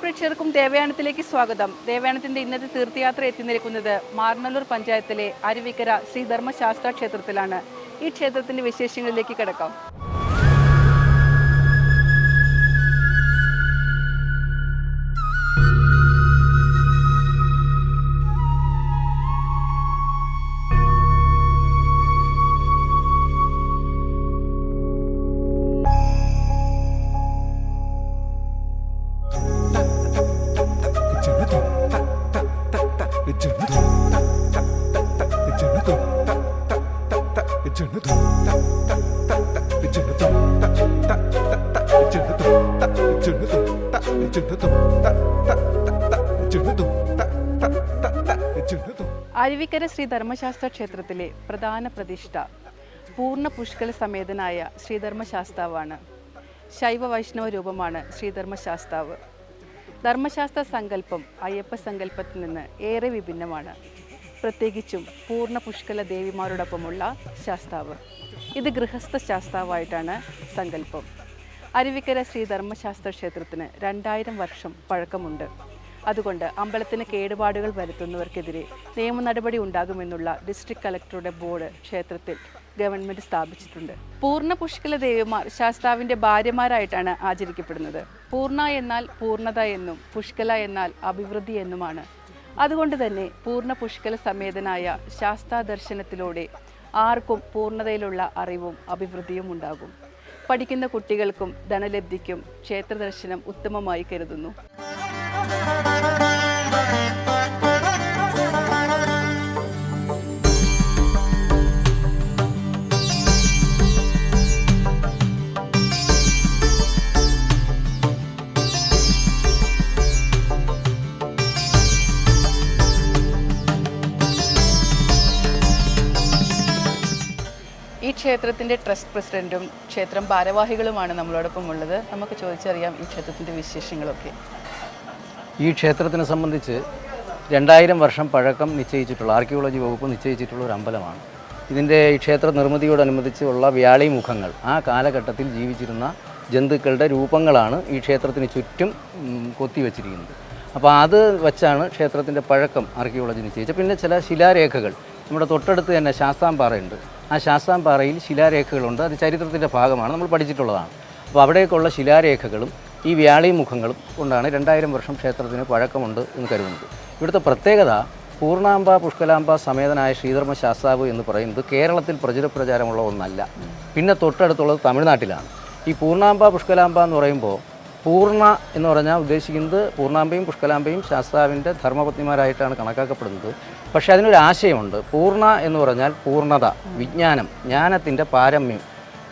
പ്രേക്ഷകർക്കും ദേവയാനത്തിലേക്ക് സ്വാഗതം. ദേവയാനത്തിന്റെ ഇന്നത്തെ തീർത്ഥയാത്ര എത്തി നിൽക്കുന്നത് മാർനല്ലൂർ പഞ്ചായത്തിലെ അരുവിക്കര ശ്രീധർമ്മശാസ്ത്ര ക്ഷേത്രത്തിലാണ്. ഈ ക്ഷേത്രത്തിന്റെ വിശേഷങ്ങളിലേക്ക് കിടക്കാം. അരുവിക്കര ശ്രീ ധർമ്മശാസ്ത്ര ക്ഷേത്രത്തിലെ പ്രധാന പ്രതിഷ്ഠ പൂർണ പുഷ്കല സമേതനായ ശ്രീധർമ്മശാസ്താവാണ് ശൈവ വൈഷ്ണവ രൂപമാണ് ശ്രീധർമ്മശാസ്താവ് ധർമ്മശാസ്ത്ര സങ്കല്പം അയ്യപ്പ സങ്കല്പത്തിൽ നിന്ന് ഏറെ വിഭിന്നമാണ് പ്രത്യേകിച്ചും പൂർണ പുഷ്കല ദേവിമാരോടൊപ്പമുള്ള ശാസ്താവ്. ഇത് ഗൃഹസ്ഥ ശാസ്താവായിട്ടാണ് സങ്കല്പം. അരുവിക്കര ശ്രീ ധർമ്മശാസ്ത്ര ക്ഷേത്രത്തിന് രണ്ടായിരം വർഷം പഴക്കമുണ്ട്. അതുകൊണ്ട് അമ്പലത്തിന് കേടുപാടുകൾ വരുത്തുന്നവർക്കെതിരെ നിയമ നടപടി ഉണ്ടാകുമെന്നുള്ള ഡിസ്ട്രിക്ട് കളക്ടറുടെ ബോർഡ് ക്ഷേത്രത്തിൽ ഗവൺമെന്റ് സ്ഥാപിച്ചിട്ടുണ്ട്. പൂർണ പുഷ്കല ദേവിമാർ ശാസ്താവിന്റെ ഭാര്യമാരായിട്ടാണ് ആചരിക്കപ്പെടുന്നത്. പൂർണ എന്നാൽ പൂർണത എന്നും പുഷ്കല എന്നാൽ അഭിവൃദ്ധി എന്നുമാണ് അതുകൊണ്ട് തന്നെ പൂർണ പുഷ്കല സമേതനായ ശാസ്താ ദർശനത്തിലൂടെ ആർക്കും പൂർണതയിലുള്ള അറിവും അഭിവൃദ്ധിയും ഉണ്ടാകും. പഠിക്കുന്ന കുട്ടികൾക്കും ധനലബ്ധിക്കും ക്ഷേത്രദർശനം ഉത്തമമായി കരുതുന്നു. ഈ ക്ഷേത്രത്തിന്റെ ട്രസ്റ്റ് പ്രസിഡന്റും ക്ഷേത്രം ഭാരവാഹികളുമാണ് നമ്മളോടൊപ്പം ഉള്ളത്. നമുക്ക് ചോദിച്ചറിയാം ഈ ക്ഷേത്രത്തിന്റെ വിശേഷങ്ങളൊക്കെ. ഈ ക്ഷേത്രത്തിനെ സംബന്ധിച്ച് രണ്ടായിരം വർഷം പഴക്കം നിശ്ചയിച്ചിട്ടുള്ള ആർക്കിയോളജി വകുപ്പ് നിശ്ചയിച്ചിട്ടുള്ള ഒരു അമ്പലമാണ്. ഇതിന്റെ ഈ ക്ഷേത്ര നിർമ്മിതിയോടനുബന്ധിച്ചുള്ള വ്യാളി മുഖങ്ങൾ ആ കാലഘട്ടത്തിൽ ജീവിച്ചിരുന്ന ജന്തുക്കളുടെ രൂപങ്ങളാണ് ഈ ക്ഷേത്രത്തിന് ചുറ്റും കൊത്തിവെച്ചിരിക്കുന്നത്. അപ്പോൾ അത് വച്ചാണ് ക്ഷേത്രത്തിന്റെ പഴക്കം ആർക്കിയോളജി നിശ്ചയിച്ചത്. പിന്നെ ചില ശിലാരേഖകൾ നമ്മുടെ തൊട്ടടുത്ത് തന്നെ ശാസ്താംപാറയുണ്ട്. ആ ശാസ്താംപാറയിൽ ശിലാരേഖകളുണ്ട്. അത് ചരിത്രത്തിന്റെ ഭാഗമാണ്. നമ്മൾ പഠിച്ചിട്ടുള്ളതാണ്. അപ്പോൾ അവിടേക്കുള്ള ശിലാരേഖകളും ഈ വ്യാളി മുഖങ്ങളും കൊണ്ടാണ് രണ്ടായിരം വർഷം ക്ഷേത്രത്തിന് പഴക്കമുണ്ട് എന്ന് കരുതുന്നത്. ഇവിടുത്തെ പ്രത്യേകത പൂർണാംബ പുഷ്കലാംബ സമേതനായ ശ്രീധർമ്മ ശാസ്താവ് എന്ന് പറയുന്നത് കേരളത്തിൽ പ്രചുരപ്രചാരമുള്ള ഒന്നല്ല. പിന്നെ തൊട്ടടുത്തുള്ളത് തമിഴ്നാട്ടിലാണ്. ഈ പൂർണാംബ പുഷ്കലാംബ എന്ന് പറയുമ്പോൾ പൂർണ എന്ന് പറഞ്ഞാൽ ഉദ്ദേശിക്കുന്നത് പൂർണാംബയും പുഷ്കലാംബയും ശാസ്താവിന്റെ ധർമ്മപത്നിമാരായിട്ടാണ് കണക്കാക്കപ്പെടുന്നത്. പക്ഷേ അതിനൊരു ആശയമുണ്ട്. പൂർണ എന്ന് പറഞ്ഞാൽ പൂർണത വിജ്ഞാനം ജ്ഞാനത്തിന്റെ പാരമ്യം.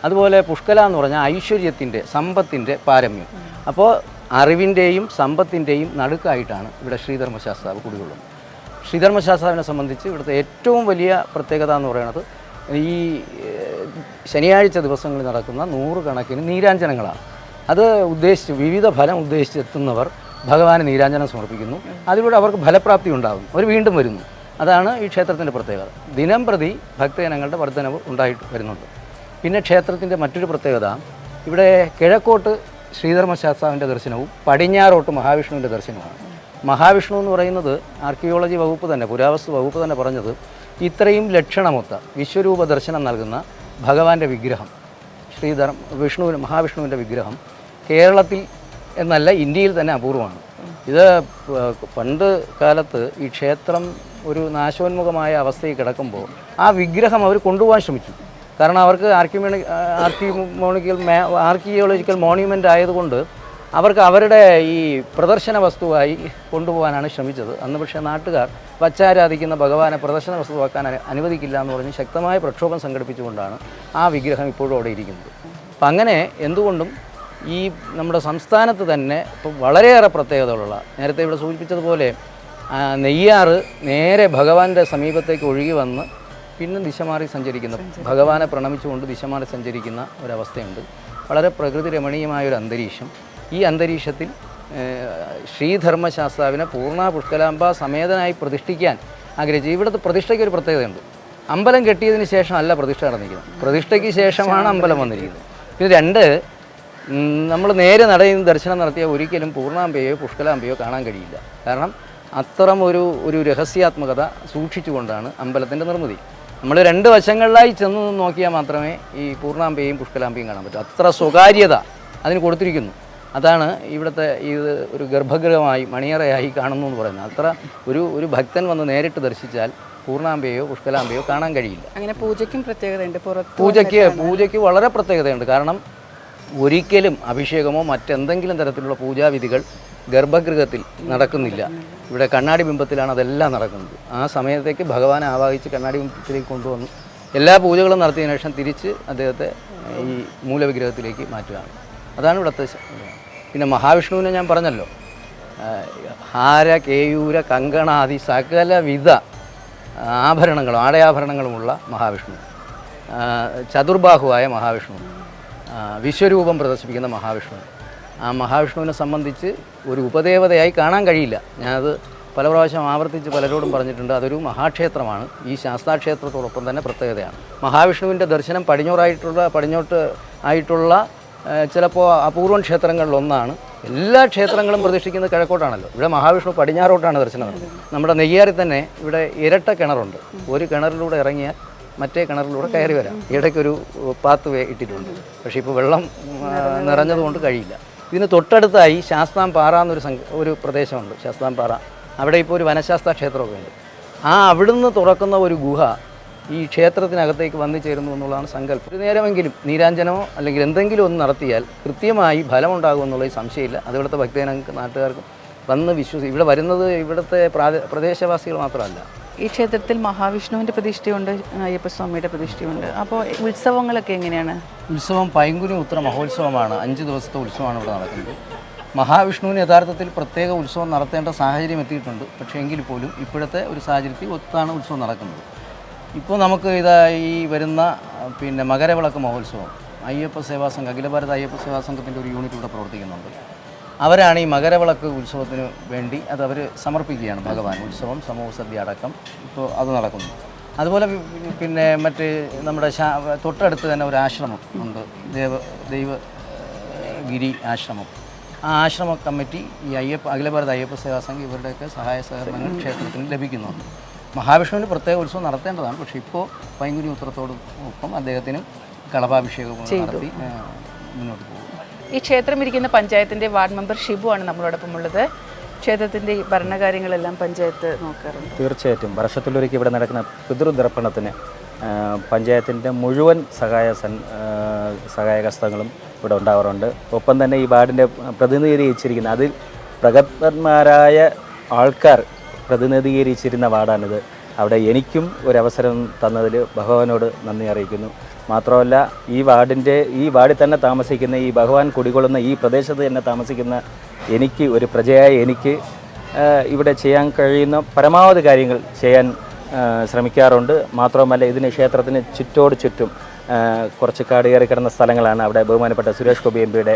അതുപോലെ പുഷ്കല എന്ന് പറഞ്ഞാൽ ഐശ്വര്യത്തിന്റെ സമ്പത്തിന്റെ പാരമ്യം. അപ്പോൾ അറിവിന്റെയും സമ്പത്തിന്റെയും നടുക്കായിട്ടാണ് ഇവിടെ ശ്രീധർമ്മശാസ്താവ് കുടികൊള്ളുന്നത്. ശ്രീധർമ്മശാസ്താവിനെ സംബന്ധിച്ച് ഇവിടുത്തെ ഏറ്റവും വലിയ പ്രത്യേകത എന്ന് പറയുന്നത് ഈ ശനിയാഴ്ച ദിവസങ്ങളിൽ നടക്കുന്ന നൂറുകണക്കിന് നീരാഞ്ജനങ്ങളാണ്. അത് ഉദ്ദേശിച്ച് വിവിധ ഫലം ഉദ്ദേശിച്ചെത്തുന്നവർ ഭഗവാന് നീരാഞ്ജനം സമർപ്പിക്കുന്നു. അതിലൂടെ അവർക്ക് ഫലപ്രാപ്തി ഉണ്ടാകും അവർ വീണ്ടും വരുന്നു. അതാണ് ഈ ക്ഷേത്രത്തിന്റെ പ്രത്യേകത. ദിനം പ്രതി ഭക്തജനങ്ങളുടെ വർധനവ് ഉണ്ടായിട്ട് വരുന്നുണ്ട്. പിന്നെ ക്ഷേത്രത്തിന്റെ മറ്റൊരു പ്രത്യേകത ഇവിടെ കിഴക്കോട്ട് ശ്രീധർമ്മശാസ്താവിന്റെ ദർശനവും പടിഞ്ഞാറോട്ട് മഹാവിഷ്ണുവിന്റെ ദർശനവുമാണ്. മഹാവിഷ്ണു എന്ന് പറയുന്നത് ആർക്കിയോളജി വകുപ്പ് തന്നെ പുരാവസ്തു വകുപ്പ് തന്നെ പറഞ്ഞത് ഇത്രയും ലക്ഷണമൊത്ത വിശ്വരൂപ ദർശനം നൽകുന്ന ഭഗവാന്റെ വിഗ്രഹം ശ്രീധർ വിഷ്ണുവിന് മഹാവിഷ്ണുവിന്റെ വിഗ്രഹം കേരളത്തിൽ എന്നല്ല ഇന്ത്യയിൽ തന്നെ അപൂർവമാണ്. ഇത് പണ്ട് കാലത്ത് ഈ ക്ഷേത്രം ഒരു നാശോന്മുഖമായ അവസ്ഥയിൽ കിടക്കുമ്പോൾ ആ വിഗ്രഹം അവർ കൊണ്ടുപോകാൻ ശ്രമിച്ചു. കാരണം അവർക്ക് ആർക്കിമോണി ആർക്കിമോണിക്കൽ ആർക്കിയോളജിക്കൽ മോണ്യുമെന്റ് ആയതുകൊണ്ട് അവർക്ക് അവരുടെ ഈ പ്രദർശന വസ്തുവായി കൊണ്ടുപോകാനാണ് ശ്രമിച്ചത്. അന്ന് പക്ഷേ നാട്ടുകാർ വച്ചാരാധിക്കുന്ന ഭഗവാനെ പ്രദർശന വസ്തുവാക്കാൻ അനുവദിക്കില്ല എന്ന് പറഞ്ഞ് ശക്തമായ പ്രക്ഷോഭം സംഘടിപ്പിച്ചുകൊണ്ടാണ് ആ വിഗ്രഹം ഇപ്പോഴും അവിടെ ഇരിക്കുന്നത്. അപ്പം അങ്ങനെ എന്തുകൊണ്ടും ഈ നമ്മുടെ സംസ്ഥാനത്ത് തന്നെ ഇപ്പം വളരെയേറെ പ്രത്യേകതകളുള്ള നേരത്തെ ഇവിടെ സൂചിപ്പിച്ചതുപോലെ നെയ്യാറ് നേരെ ഭഗവാന്റെ സമീപത്തേക്ക് ഒഴുകി വന്ന് പിന്നെ ദിശ മാറി സഞ്ചരിക്കുന്ന. ഭഗവാനെ പ്രണമിച്ചുകൊണ്ട് ദിശ മാറി സഞ്ചരിക്കുന്ന ഒരവസ്ഥയുണ്ട്. വളരെ പ്രകൃതി രമണീയമായ ഒരു അന്തരീക്ഷം. ഈ അന്തരീക്ഷത്തിൽ ശ്രീധർമ്മശാസ്താവിനെ പൂർണ പുഷ്കലാംബ സമേതനായി പ്രതിഷ്ഠിക്കാൻ ആഗ്രഹിച്ചു. ഇവിടുത്തെ പ്രതിഷ്ഠയ്ക്ക് ഒരു പ്രത്യേകതയുണ്ട്. അമ്പലം കെട്ടിയതിന് ശേഷം അല്ല പ്രതിഷ്ഠ നടന്നിരിക്കുന്നത്. പ്രതിഷ്ഠയ്ക്ക് ശേഷമാണ് അമ്പലം വന്നിരിക്കുന്നത്. പിന്നെ രണ്ട് നമ്മൾ നേരെ നടയിൽ ദർശനം നടത്തിയാൽ ഒരിക്കലും പൂർണാമ്പയോ പുഷ്കലാംബയോ കാണാൻ കഴിയില്ല. കാരണം അത്തരം ഒരു ഒരു രഹസ്യാത്മകത സൂക്ഷിച്ചുകൊണ്ടാണ് അമ്പലത്തിന്റെ നിർമ്മിതി. നമ്മൾ രണ്ട് വശങ്ങളിലായി ചെന്ന് നോക്കിയാൽ മാത്രമേ ഈ പൂർണാമ്പയും പുഷ്കലാമ്പയും കാണാൻ പറ്റൂ. അത്ര സ്വകാര്യത അതിന് കൊടുത്തിരിക്കുന്നു. അതാണ് ഇവിടുത്തെ ഇത് ഒരു ഗർഭഗൃഹമായി മണിയറയായി കാണുന്നു എന്ന് പറയുന്നത്. അത്ര ഒരു ഒരു ഭക്തൻ വന്ന് നേരിട്ട് ദർശിച്ചാൽ പൂർണാമ്പയോ പുഷ്കലാമ്പയോ കാണാൻ കഴിയില്ല. അങ്ങനെ പൂജയ്ക്കും പ്രത്യേകതയുണ്ട്? പൂജയ്ക്ക് പൂജയ്ക്ക് വളരെ പ്രത്യേകതയുണ്ട്. കാരണം ഒരിക്കലും അഭിഷേകമോ മറ്റെന്തെങ്കിലും തരത്തിലുള്ള പൂജാവിധികൾ ഗർഭഗൃഹത്തിൽ നടക്കുന്നില്ല. ഇവിടെ കണ്ണാടി ബിംബത്തിലാണ് അതെല്ലാം നടക്കുന്നത്. ആ സമയത്തേക്ക് ഭഗവാനെ ആവാഹിച്ച് കണ്ണാടി ബിംബത്തിലേക്ക് കൊണ്ടുവന്നു. എല്ലാ പൂജകളും നടത്തിയതിനു ശേഷം തിരിച്ച് അദ്ദേഹത്തെ ഈ മൂലവിഗ്രഹത്തിലേക്ക് മാറ്റുകയാണ്. അതാണ് ഇവിടുത്തെ പിന്നെ മഹാവിഷ്ണുവിനെ ഞാൻ പറഞ്ഞല്ലോ. ഹാര കേയൂര കങ്കണാദി സകലവിധ ആഭരണങ്ങളും ആടയാഭരണങ്ങളുമുള്ള മഹാവിഷ്ണു. ചതുർബാഹുവായ മഹാവിഷ്ണു. വിശ്വരൂപം പ്രദർശിപ്പിക്കുന്ന മഹാവിഷ്ണു. ആ മഹാവിഷ്ണുവിനെ സംബന്ധിച്ച് ഒരു ഉപദേവതയായി കാണാൻ കഴിയില്ല. ഞാനത് പല പ്രാവശ്യം ആവർത്തിച്ച് പലരോടും പറഞ്ഞിട്ടുണ്ട്. അതൊരു മഹാക്ഷേത്രമാണ്. ഈ ശാസ്താക്ഷേത്രത്തോടൊപ്പം തന്നെ പ്രത്യേകതയാണ്. മഹാവിഷ്ണുവിന്റെ ദർശനം പടിഞ്ഞോറായിട്ടുള്ള പടിഞ്ഞോട്ട് ആയിട്ടുള്ള ചിലപ്പോൾ അപൂർവം ക്ഷേത്രങ്ങളിലൊന്നാണ്. എല്ലാ ക്ഷേത്രങ്ങളും പ്രതിഷ്ഠിക്കുന്നത് കിഴക്കോട്ടാണല്ലോ. ഇവിടെ മഹാവിഷ്ണു പടിഞ്ഞാറോട്ടാണ് ദർശനം നമ്മുടെ നെയ്യാറിൽ തന്നെ ഇവിടെ ഇരട്ട കിണറുണ്ട്. ഒരു കിണറിലൂടെ ഇറങ്ങിയാൽ മറ്റേ കിണറിലൂടെ കയറി വരാം. ഇടയ്ക്കൊരു പാത്ത് വേ ഇട്ടിട്ടുണ്ട്. പക്ഷേ ഇപ്പോൾ വെള്ളം നിറഞ്ഞതുകൊണ്ട് കഴിയില്ല. ഇതിന് തൊട്ടടുത്തായി ശാസ്താം പാറ എന്നൊരു സംഘ ഒരു പ്രദേശമുണ്ട് ശാസ്താം പാറ അവിടെ ഇപ്പോൾ ഒരു വനശാസ്ത്ര ക്ഷേത്രമൊക്കെ ഉണ്ട്. ആ അവിടുന്ന് തുറക്കുന്ന ഒരു ഗുഹ ഈ ക്ഷേത്രത്തിനകത്തേക്ക് വന്നു ചേരുന്നു എന്നുള്ളതാണ് സങ്കല്പം. ഒരു നേരമെങ്കിലും നീരാഞ്ജനമോ അല്ലെങ്കിൽ എന്തെങ്കിലും ഒന്ന് നടത്തിയാൽ കൃത്യമായി ഫലമുണ്ടാകുമെന്നുള്ള സംശയമില്ല. അത് ഇവിടുത്തെ ഭക്തജനങ്ങൾക്ക് നാട്ടുകാർക്കും വന്ന് വിശ്വസി ഇവിടെ വരുന്നത് ഇവിടുത്തെ പ്രാദേ പ്രദേശവാസികൾ മാത്രമല്ല. ഈ ക്ഷേത്രത്തിൽ മഹാവിഷ്ണുവിന്റെ പ്രതിഷ്ഠയുണ്ട് അയ്യപ്പസ്വാമിയുടെ പ്രതിഷ്ഠയുണ്ട്. അപ്പോൾ ഉത്സവങ്ങളൊക്കെ എങ്ങനെയാണ്? ഉത്സവം പൈങ്കുനി ഉത്തര മഹോത്സവമാണ്. അഞ്ച് ദിവസത്തെ ഉത്സവമാണ് ഇവിടെ നടക്കുന്നത്. മഹാവിഷ്ണുവിന് യഥാർത്ഥത്തിൽ പ്രത്യേക ഉത്സവം നടത്തേണ്ട സാഹചര്യം എത്തിയിട്ടുണ്ട്. പക്ഷേ എങ്കിൽ പോലും ഇപ്പോഴത്തെ ഒരു സാഹചര്യത്തിൽ ഒത്താണ് ഉത്സവം നടക്കുന്നത്. ഇപ്പോൾ നമുക്ക് ഇതാ ഈ വരുന്ന പിന്നെ മകരവിളക്ക് മഹോത്സവം. അയ്യപ്പ സേവാ സംഘം അഖില ഭാരത അയ്യപ്പ സേവാ സംഘത്തിന്റെ ഒരു യൂണിറ്റ് ഇവിടെ പ്രവർത്തിക്കുന്നുണ്ട്. അവരാണ് ഈ മകരവിളക്ക് ഉത്സവത്തിന് വേണ്ടി അത് അവർ സമർപ്പിക്കുകയാണ് ഭഗവാൻ. ഉത്സവം സമൂഹ സദ്യ അടക്കം ഇപ്പോൾ അത് നടക്കുന്നു. അതുപോലെ പിന്നെ മറ്റ് നമ്മുടെ ശാ തൊട്ടടുത്ത് തന്നെ ഒരു ആശ്രമം ഉണ്ട്. ദേവ ദൈവ ഗിരി ആശ്രമം. ആ ആശ്രമ കമ്മിറ്റി ഈ അയ്യപ്പ അഖില ഭാരത അയ്യപ്പ സേവാ സംഘം ഇവരുടെയൊക്കെ സഹായ സഹകരണങ്ങൾ ക്ഷേത്രത്തിന് ലഭിക്കുന്നുണ്ട് മഹാവിഷ്ണുവിന് പ്രത്യേക ഉത്സവം നടത്തേണ്ടതാണ്. പക്ഷേ ഇപ്പോൾ പൈങ്കുനി ഉത്തരത്തോടൊപ്പം അദ്ദേഹത്തിനും കളഭാഭിഷേകവും നടത്തി മുന്നോട്ട് പോകും ഈ ക്ഷേത്രം ഇരിക്കുന്ന പഞ്ചായത്തിന്റെ വാർഡ് മെമ്പർ ഷിബു ആണ് നമ്മളോടൊപ്പം ഉള്ളത്. ക്ഷേത്രത്തിന്റെ ഈ ഭരണകാര്യങ്ങളെല്ലാം പഞ്ചായത്ത് നോക്കാറുണ്ട്. തീർച്ചയായിട്ടും. വർഷത്തിലൊരിക്കൽ ഇവിടെ നടക്കുന്ന പിതൃതർപ്പണത്തിന് പഞ്ചായത്തിന്റെ മുഴുവൻ സഹായ സൻ ആ, സഹായകസ്തങ്ങളും ഇവിടെ ഉണ്ടാവാറുണ്ട്. ഒപ്പം തന്നെ ഈ വാർഡിന്റെ പ്രതിനിധീകരിച്ചിരിക്കുന്ന അതിൽ പ്രഗത്ഭന്മാരായ ആൾക്കാർ പ്രതിനിധീകരിച്ചിരുന്ന വാർഡാണിത്. അവിടെ എനിക്കും ഒരവസരം തന്നതിൽ ഭഗവാനോട് നന്ദി അറിയിക്കുന്നു. മാത്രമല്ല ഈ വാർഡിന്റെ ഈ വാർഡിൽ തന്നെ താമസിക്കുന്ന ഈ ഭഗവാൻ കുടികൊള്ളുന്ന ഈ പ്രദേശത്ത് തന്നെ താമസിക്കുന്ന എനിക്ക് ഒരു പ്രജയായ എനിക്ക് ഇവിടെ ചെയ്യാൻ കഴിയുന്ന പരമാവധി കാര്യങ്ങൾ ചെയ്യാൻ ശ്രമിക്കാറുണ്ട്. മാത്രമല്ല ഇതിന് ക്ഷേത്രത്തിന് ചുറ്റോട് ചുറ്റും കുറച്ച് കാട് കയറി കിടന്ന സ്ഥലങ്ങളാണ് അവിടെ ബഹുമാനപ്പെട്ട സുരേഷ് ഗോപി എം പിയുടെ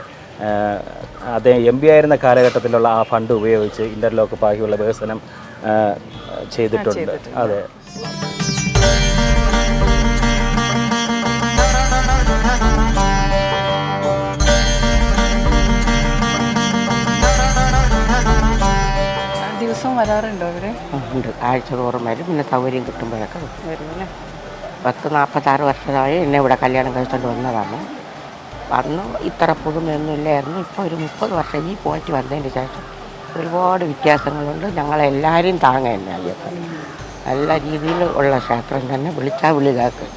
അദ്ദേഹം എം പി ആയിരുന്ന കാലഘട്ടത്തിലുള്ള ആ ഫണ്ട് ഉപയോഗിച്ച് ഇന്റർലോക്ക് ബാക്കിയുള്ള വികസനം ചെയ്തിട്ടുണ്ട്. അതെ. വരാറുണ്ടോ ഇവിടെ ഉണ്ട്. ആഴ്ച തോറും വരും. പിന്നെ സൗകര്യം കിട്ടുമ്പോഴൊക്കെ വരും. വരും അല്ലേ പത്ത് നാൽപ്പത്താറ് വർഷമായി എന്നെ ഇവിടെ കല്യാണം കഴിച്ചുകൊണ്ട് വന്നതാണ്. അന്ന് ഇത്ര പുതുമയൊന്നുമില്ലായിരുന്നു. ഇപ്പോൾ ഒരു മുപ്പത് വർഷം ഈ പോയിട്ട് വന്നതിന് ശേഷം ഒരുപാട് വ്യത്യാസങ്ങളുണ്ട്. ഞങ്ങളെല്ലാവരും താങ്ങ തന്നെ അയ്യപ്പൻ നല്ല രീതിയിൽ ഉള്ള ക്ഷേത്രം തന്നെ. വിളിച്ചാൽ വിളിതാക്ക്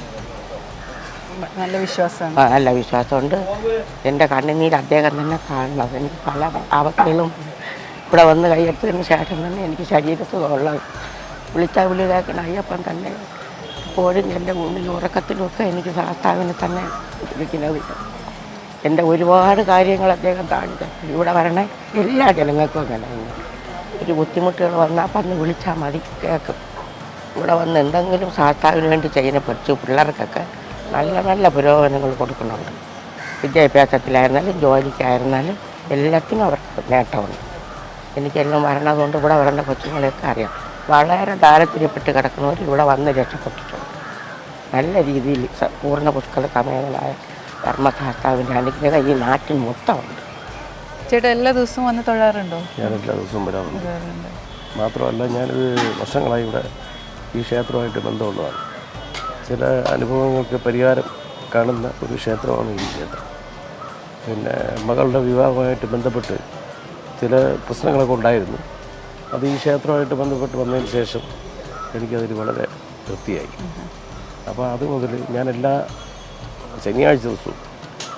നല്ല വിശ്വാസമാണ് നല്ല വിശ്വാസമുണ്ട്. എന്റെ കണ്ണുനീര് അദ്ദേഹം തന്നെ കാണുന്നത് എനിക്ക് പല അവസ്ഥകളും ഇവിടെ വന്ന് കയ്യെടുത്തതിന് ശേഷം തന്നെ എനിക്ക് ശരീരസുഖമുള്ള വിളിച്ചാൽ വിളി കേൾക്കണം അയ്യപ്പൻ തന്നെ എപ്പോഴും എന്റെ മുന്നിൽ ഉറക്കത്തിലുമൊക്കെ എനിക്ക് ശാസ്താവിനെ തന്നെ ഇരിക്കുന്നത്. എന്റെ ഒരുപാട് കാര്യങ്ങൾ അദ്ദേഹം കാണിച്ചു. ഇവിടെ വരണേ എല്ലാ ജനങ്ങൾക്കും അങ്ങനെ. ഒരു ബുദ്ധിമുട്ടുകൾ വന്നാൽ അപ്പം വിളിച്ചാൽ മതി കേൾക്കും. ഇവിടെ വന്ന് എന്തെങ്കിലും ശാസ്താവിന് വേണ്ടി ചെയ്യുന്ന പഠിച്ചു പിള്ളേർക്കൊക്കെ നല്ല നല്ല പുരോഗമനങ്ങൾ കൊടുക്കുന്നുണ്ട്. വിദ്യാഭ്യാസത്തിലായിരുന്നാലും ജോലിക്കായിരുന്നാലും എല്ലാത്തിനും അവർക്ക് നേട്ടമുണ്ട്. എനിക്കെല്ലാം വരണതുകൊണ്ട് ഇവിടെ വരേണ്ട കൊച്ചുങ്ങളെയൊക്കെ അറിയാം. വളരെ ദാരിദ്ര്യപ്പെട്ട് കിടക്കുന്നവർ ഇവിടെ വന്ന് രക്ഷപ്പെട്ടിട്ടുണ്ട്. നല്ല രീതിയിൽ പൂർണ പുഷ്കല സമയങ്ങളായ ധർമ്മശാസ്താവിന്റെ അനുഗ്രഹം ഈ നാട്ടിൽ മൊത്തമുണ്ട്. ചേട്ടാ എല്ലാ ദിവസവും വന്ന് തൊഴാറുണ്ടോ? ഞാൻ എല്ലാ ദിവസവും വരാറുണ്ട്. മാത്രമല്ല ഞാനിത് വർഷങ്ങളായി ഇവിടെ ഈ ക്ഷേത്രമായിട്ട് ബന്ധമുള്ളതാണ്. ചില അനുഭവങ്ങൾക്ക് പരിഹാരം കാണുന്ന ഒരു ക്ഷേത്രമാണ് ഈ ക്ഷേത്രം. പിന്നെ മകളുടെ വിവാഹമായിട്ട് ബന്ധപ്പെട്ട് ചില പ്രശ്നങ്ങളൊക്കെ ഉണ്ടായിരുന്നു. അത് ഈ ക്ഷേത്രമായിട്ട് ബന്ധപ്പെട്ട് വന്നതിന് ശേഷം എനിക്കതിൽ വളരെ തൃപ്തിയായി. അപ്പോൾ അത് മുതൽ ഞാൻ എല്ലാ ശനിയാഴ്ച ദിവസവും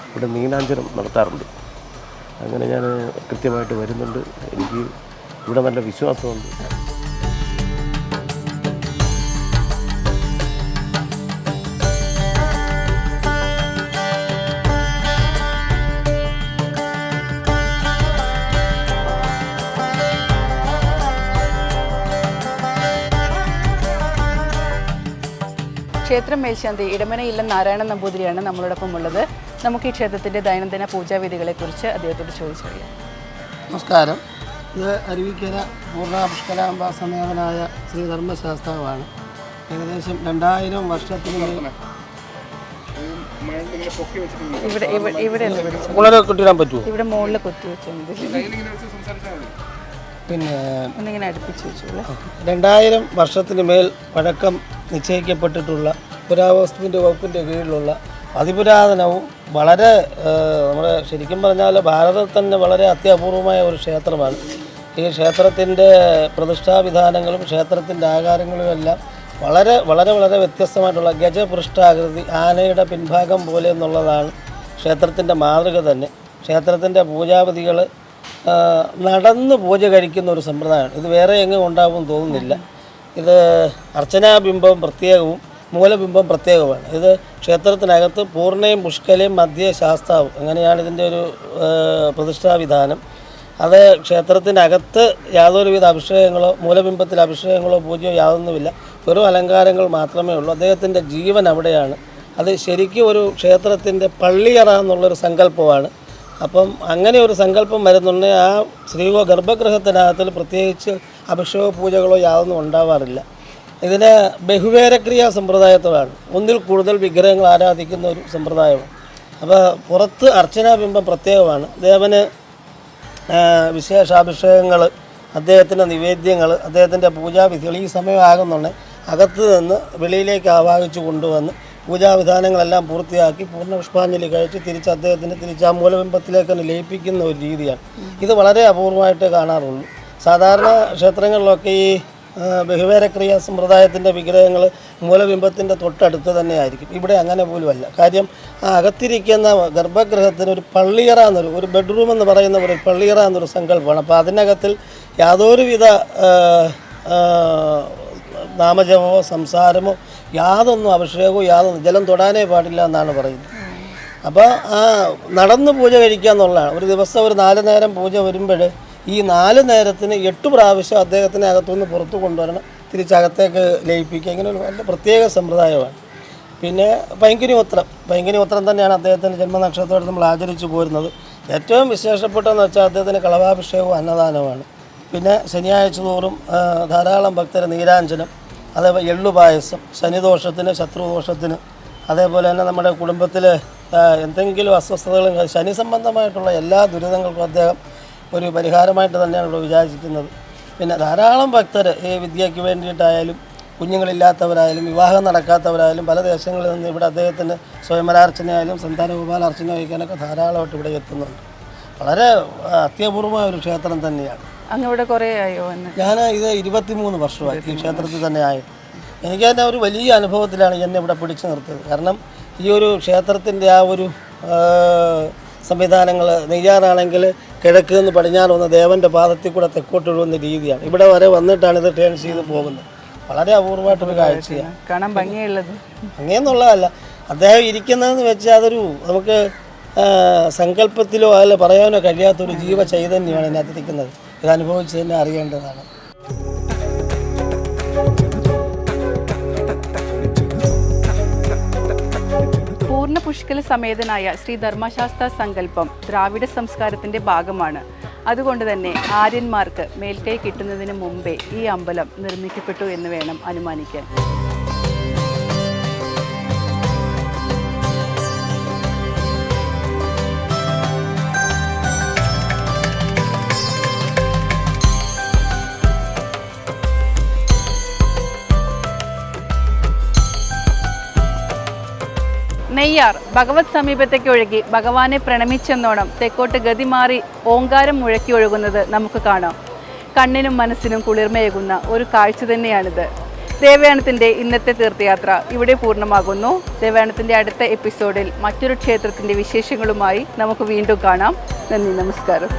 ഇവിടെ മീനാഞ്ചനം നടത്താറുണ്ട്. അങ്ങനെ ഞാൻ കൃത്യമായിട്ട് വരുന്നുണ്ട്. എനിക്ക് ഇവിടെ നല്ല വിശ്വാസമുണ്ട്. ക്ഷേത്രം മേൽശാന്തി ഇടമന ഇല്ലം നാരായണ നമ്പൂതിരിയാണ് നമ്മളോടൊപ്പം ഉള്ളത്. നമുക്ക് ഈ ക്ഷേത്രത്തിന്റെ ദൈനംദിന പൂജാവിധികളെക്കുറിച്ച് അദ്ദേഹത്തോട് ചോദിച്ചറിയാം. നമസ്കാരം. ഇത് അരുവിക്കര പൂർണ പുഷ്കരാംബ സമേതനായ ശ്രീ ധർമ്മശാസ്താവാണ്. ഏകദേശം രണ്ടായിരം വർഷത്തിന് ഇവിടെ ഇവിടെ ഇവിടെ കുട്ടിയിടാൻ പറ്റുമോ? ഇവിടെ മുകളിൽ കുത്തി വെച്ചിട്ടുണ്ട്. പിന്നെ ഒന്നിങ്ങനെ അടുപ്പിച്ച് വെച്ചോളൂ. രണ്ടായിരം വർഷത്തിന് മേൽ പഴക്കം നിശ്ചയിക്കപ്പെട്ടിട്ടുള്ള പുരാവസ്തുവിന്റെ വകുപ്പിന്റെ കീഴിലുള്ള അതിപുരാതനവും വളരെ നമ്മുടെ ശരിക്കും പറഞ്ഞാൽ ഭാരതത്തിൽ തന്നെ വളരെ അത്യപൂർവമായ ഒരു ക്ഷേത്രമാണ്. ഈ ക്ഷേത്രത്തിന്റെ പ്രതിഷ്ഠാവിധാനങ്ങളും ക്ഷേത്രത്തിന്റെ ആകാരങ്ങളും എല്ലാം വളരെ വളരെ വളരെ വ്യത്യസ്തമായിട്ടുള്ള ഗജപൃഷ്ഠാകൃതി ആനയുടെ പിൻഭാഗം പോലെ എന്നുള്ളതാണ് ക്ഷേത്രത്തിന്റെ മാതൃക തന്നെ. ക്ഷേത്രത്തിന്റെ പൂജാപതികൾ ആ, നടന്ന് പൂജ കഴിക്കുന്ന ഒരു സമ്പ്രദായമാണ്. ഇത് വേറെ എങ്ങും ഉണ്ടാവും തോന്നുന്നില്ല. ഇത് അർച്ചനാബിംബം പ്രത്യേകവും മൂലബിംബം പ്രത്യേകമാണ് ഇത് ക്ഷേത്രത്തിനകത്ത് പൂർണയും പുഷ്കലയും മധ്യ ശാസ്താവും. അങ്ങനെയാണ് ഇതിന്റെ ഒരു പ്രതിഷ്ഠാവിധാനം അത് ക്ഷേത്രത്തിനകത്ത് യാതൊരുവിധ അഭിഷേകങ്ങളോ മൂലബിംബത്തിൽ അഭിഷേകങ്ങളോ പൂജയോ യാതൊന്നുമില്ല. വെറും അലങ്കാരങ്ങൾ മാത്രമേ ഉള്ളൂ. അദ്ദേഹത്തിന്റെ ജീവൻ അവിടെയാണ്. അത് ശരിക്കും ഒരു ക്ഷേത്രത്തിന്റെ പള്ളിയറ എന്നുള്ളൊരു സങ്കല്പമാണ്. അപ്പം അങ്ങനെ ഒരു സങ്കല്പം വരുന്നുണ്ട്. ആ സ്ത്രീകോ ഗർഭഗൃഹത്തിനകത്തിൽ പ്രത്യേകിച്ച് അഭിഷേക പൂജകളോ യാതൊന്നും ഉണ്ടാവാറില്ല. ഇതിന് ബഹുവേരക്രിയാ സമ്പ്രദായത്തിലാണ് ഒന്നിൽ കൂടുതൽ വിഗ്രഹങ്ങൾ ആരാധിക്കുന്ന ഒരു സമ്പ്രദായമാണ്. അപ്പോൾ പുറത്ത് അർച്ചനാബിംബം പ്രത്യേകമാണ്. ദേവന് വിശേഷാഭിഷേകങ്ങൾ അദ്ദേഹത്തിന്റെ നിവേദ്യങ്ങൾ അദ്ദേഹത്തിന്റെ പൂജാവിധികൾ ഈ സമയമാകുന്നുണ്ട് അകത്ത് നിന്ന് വെളിയിലേക്ക് ആവാഹിച്ചു കൊണ്ടുവന്ന് പൂജാവിധാനങ്ങളെല്ലാം പൂർത്തിയാക്കി പൂർണ പുഷ്പാഞ്ജലി കഴിച്ച് തിരിച്ച് അദ്ദേഹത്തിന് തിരിച്ച് ആ മൂലബിംബത്തിലേക്ക് തന്നെ ലയിപ്പിക്കുന്ന ഒരു രീതിയാണ്. ഇത് വളരെ അപൂർവമായിട്ട് കാണാറുള്ളൂ സാധാരണ ക്ഷേത്രങ്ങളിലൊക്കെ ഈ ബഹുവേരക്രിയ സമ്പ്രദായത്തിന്റെ വിഗ്രഹങ്ങൾ മൂലബിംബത്തിന്റെ തൊട്ടടുത്ത് തന്നെ ആയിരിക്കും ഇവിടെ അങ്ങനെ പോലുമല്ല. കാര്യം ആ അകത്തിരിക്കുന്ന ഗർഭഗൃഹത്തിന് ഒരു പള്ളിയറ എന്നൊരു ഒരു ബെഡ്റൂം എന്ന് പറയുന്ന ഒരു പള്ളിയറ എന്നൊരു സങ്കല്പമാണ്. അപ്പോൾ അതിനകത്തിൽ യാതൊരുവിധ നാമജപമോ സംസാരമോ യാതൊന്നും അഭിഷേകവും യാതൊന്നും ജലം തൊടാനേ പാടില്ല എന്നാണ് പറയുന്നത്. അപ്പോൾ ആ നടന്ന് പൂജ കഴിക്കുക എന്നുള്ളതാണ് ഒരു ദിവസം ഒരു നാല് നേരം പൂജ വരുമ്പോൾ ഈ നാല് നേരത്തിന് എട്ട് പ്രാവശ്യം അദ്ദേഹത്തിനെ അകത്തുനിന്ന് പുറത്ത് കൊണ്ടുവരണം തിരിച്ചകത്തേക്ക് ലയിപ്പിക്കുക. ഇങ്ങനെ ഒരു നല്ല പ്രത്യേക സമ്പ്രദായമാണ്. പിന്നെ പൈങ്കിനി ഉത്രം പൈങ്കിനി ഉത്രം തന്നെയാണ് അദ്ദേഹത്തിന്റെ ജന്മനക്ഷത്രത്തോടെ നമ്മൾ ആചരിച്ചു പോരുന്നത്. ഏറ്റവും വിശേഷപ്പെട്ടതെന്ന് വെച്ചാൽ അദ്ദേഹത്തിന് കളവാഭിഷേകവും അന്നദാനവുമാണ്. പിന്നെ ശനിയാഴ്ച തോറും ധാരാളം ഭക്തരെ നീരാഞ്ജനം. അതേപോലെ എള്ളു പായസം ശനിദോഷത്തിന് ശത്രുദോഷത്തിന് അതേപോലെ തന്നെ നമ്മുടെ കുടുംബത്തിൽ എന്തെങ്കിലും അസ്വസ്ഥതകളും ശനി സംബന്ധമായിട്ടുള്ള എല്ലാ ദുരിതങ്ങൾക്കും അദ്ദേഹം ഒരു പരിഹാരമായിട്ട് തന്നെയാണ് ഇവിടെ വിചാരിക്കുന്നത് പിന്നെ ധാരാളം ഭക്തർ ഈ വിദ്യയ്ക്ക് വേണ്ടിയിട്ടായാലും കുഞ്ഞുങ്ങളില്ലാത്തവരായാലും വിവാഹം നടക്കാത്തവരായാലും പല ദേശങ്ങളിൽ നിന്ന് ഇവിടെ അദ്ദേഹത്തിന് സ്വയംവരാർച്ചനയായാലും സന്താന ഗോപാലാർച്ചന വഹിക്കാനൊക്കെ ധാരാളമായിട്ട് ഇവിടെ എത്തുന്നുണ്ട്. വളരെ അത്യപൂർവമായ ഒരു ക്ഷേത്രം തന്നെയാണ്. അങ്ങ് ഇവിടെ കുറേ ആയോ എന്ന് ഞാൻ ഇത് ഇരുപത്തിമൂന്ന് വർഷമായി. ഈ ക്ഷേത്രത്തിൽ തന്നെ ആയി. എനിക്ക് തന്നെ ഒരു വലിയ അനുഭവത്തിലാണ് എന്നെ ഇവിടെ പിടിച്ചു നിർത്തിയത്. കാരണം ഈ ഒരു ക്ഷേത്രത്തിന്റെ ആ ഒരു സംവിധാനങ്ങൾ നെയ്യാറാണെങ്കിൽ കിഴക്ക് നിന്ന് പടിഞ്ഞാറ് വന്ന ദേവന്റെ പാദത്തിൽ കൂടെ തെക്കോട്ട് ഒഴുകുന്ന രീതിയാണ്. ഇവിടെ വരെ വന്നിട്ടാണ് ഇത് ടേൺ ചെയ്ത് പോകുന്നത്. വളരെ അപൂർവമായിട്ടൊരു കാഴ്ചയാണ്. കാണാൻ ഭംഗിയുള്ളത്. അങ്ങനെയെന്നുള്ളതല്ല അദ്ദേഹം ഇരിക്കുന്നതെന്ന് വെച്ചാൽ അതൊരു നമുക്ക് സങ്കല്പത്തിലോ അല്ല പറയാനോ കഴിയാത്തൊരു ജീവ ചൈതന്യമാണ് ഇതിനകത്തിരിക്കുന്നത്. ഇത് അനുഭവിച്ച് തന്നെ അറിയേണ്ടതാണ്. പൂർണ പുഷ്കല സമേതനായ ശ്രീ ധർമ്മശാസ്ത്ര സങ്കല്പം ദ്രാവിഡ സംസ്കാരത്തിന്റെ ഭാഗമാണ്. അതുകൊണ്ട് തന്നെ ആര്യന്മാർക്ക് മേൽക്കൈ കിട്ടുന്നതിന് മുമ്പേ ഈ അമ്പലം നിർമ്മിക്കപ്പെട്ടു എന്ന് വേണം അനുമാനിക്കാൻ. നെയ്യാർ ഭഗവത് സമീപത്തേക്ക് ഒഴുകി ഭഗവാനെ പ്രണമിച്ചെന്നോണം തെക്കോട്ട് ഗതി മാറി ഓങ്കാരം മുഴക്കി ഒഴുകുന്നത് നമുക്ക് കാണാം. കണ്ണിനും മനസ്സിനും കുളിർമയേകുന്ന ഒരു കാഴ്ച തന്നെയാണിത്. ദേവയാനത്തിന്റെ ഇന്നത്തെ തീർത്ഥയാത്ര ഇവിടെ പൂർണമാകുന്നു. ദേവയാനത്തിന്റെ അടുത്ത എപ്പിസോഡിൽ മറ്റൊരു ക്ഷേത്രത്തിന്റെ വിശേഷങ്ങളുമായി നമുക്ക് വീണ്ടും കാണാം. നന്ദി നമസ്കാരം.